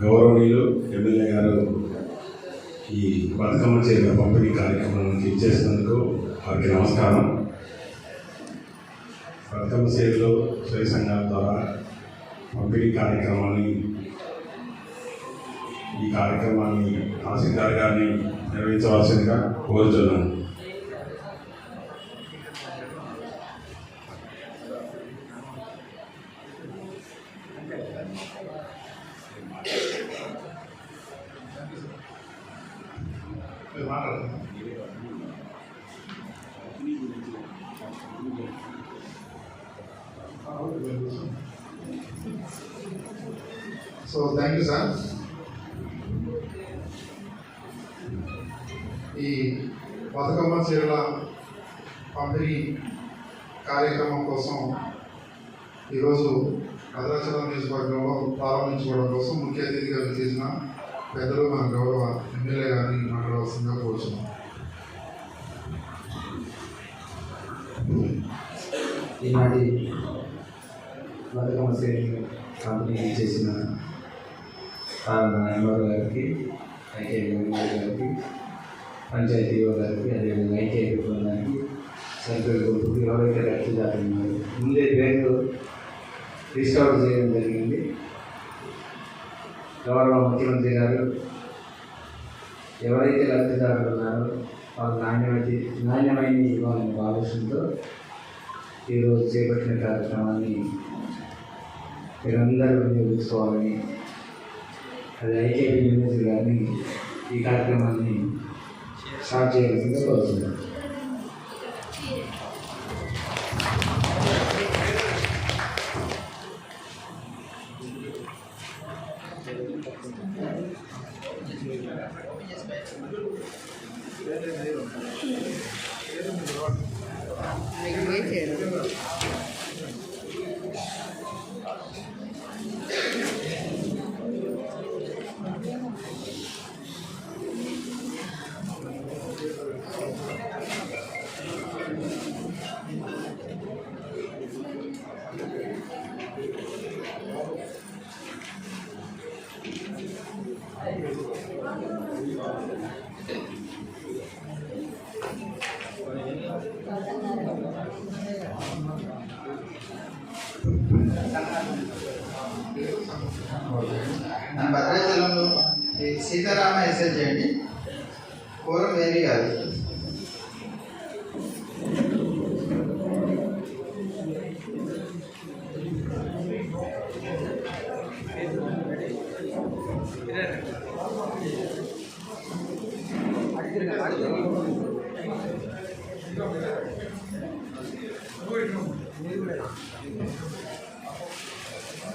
గౌరవనీయులు ఎమ్మెల్యే గారు ఈ బతుకమ్మ చీరల పంపిణీ కార్యక్రమానికి ఇచ్చేసినందుకు వారికి నమస్కారం. బతుకమ్మ చీరలు స్వయ సంఘాల ద్వారా పంపిణీ కార్యక్రమాన్ని ఈ కార్యక్రమాన్ని తహసీల్దార్ గారిని నిర్వహించవలసిందిగా కోరుతున్నాను సో థ్యాంక్ యూ సార్ ఈ బతుకమ్మ చీరల పంపిణీ కార్యక్రమం కోసం ఈరోజు భద్రాచలం నియోజకవర్గంలో ప్రారంభించుకోవడం కోసం ముఖ్య అతిథిగా చేసిన పెద్దలు మన గౌరవ ఎమ్మెల్యే గారిని మాట్లాడవలసిందిగా కోరుతున్నాం ఈనాటి బతుకమ్మ శ్రేణి కంపెనీ చేసిన ఎంఆర్ గారికి ఐకే ఎంఆర్ గారికి పంచాయతీ గారికి అదేవిధంగా ఐకే గారికి సెంట్రల్ గ్రూప్ ఎవరైతే రక్తదాతలు ఉన్నారు ముందే బ్యాంకు రిస్టౌర్ చేయడం జరిగింది. గౌరవ ముఖ్యమంత్రి గారు ఎవరైతే లబ్ధిదారులు ఉన్నారో వాళ్ళు నాణ్యమైన నాణ్యమైన ఇవ్వాలనే ఆలోచనతో ఈరోజు చేపట్టిన కార్యక్రమాన్ని మీరందరూ వినియోగించుకోవాలని అది ఐకేపీ యూనివర్సిటీ గారిని ఈ కార్యక్రమాన్ని స్టార్ట్ చేయాల్సిందిగా కోరుతున్నాను. Ninguém quer. Thank you. మన భద్రాచలంలో ఈ సీతారామ ఎస్ఎస్ చేయండి. పూర్వం వేరే కాదు.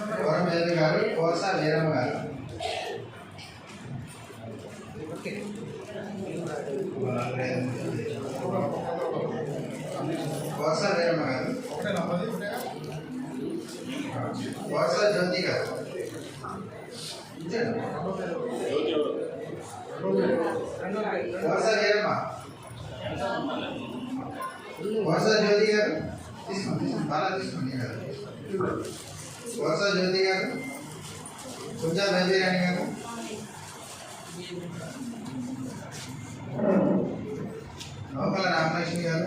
పూర్వం గారు కోసా వీరమ్మ గారు కోసా వీరమ్మ గారు కోసా జ్యోతి గారు ఇచ్చాడు. కోసా వీరమ్మ కోసా జ్యోతి గారు తీసుకోండి తీసుకోండి బాగా తీసుకోండి గారు కోసా జ్యోతి గారు కుంజా బేబీరాణి గారు లోపల రామలక్ష్మి గారు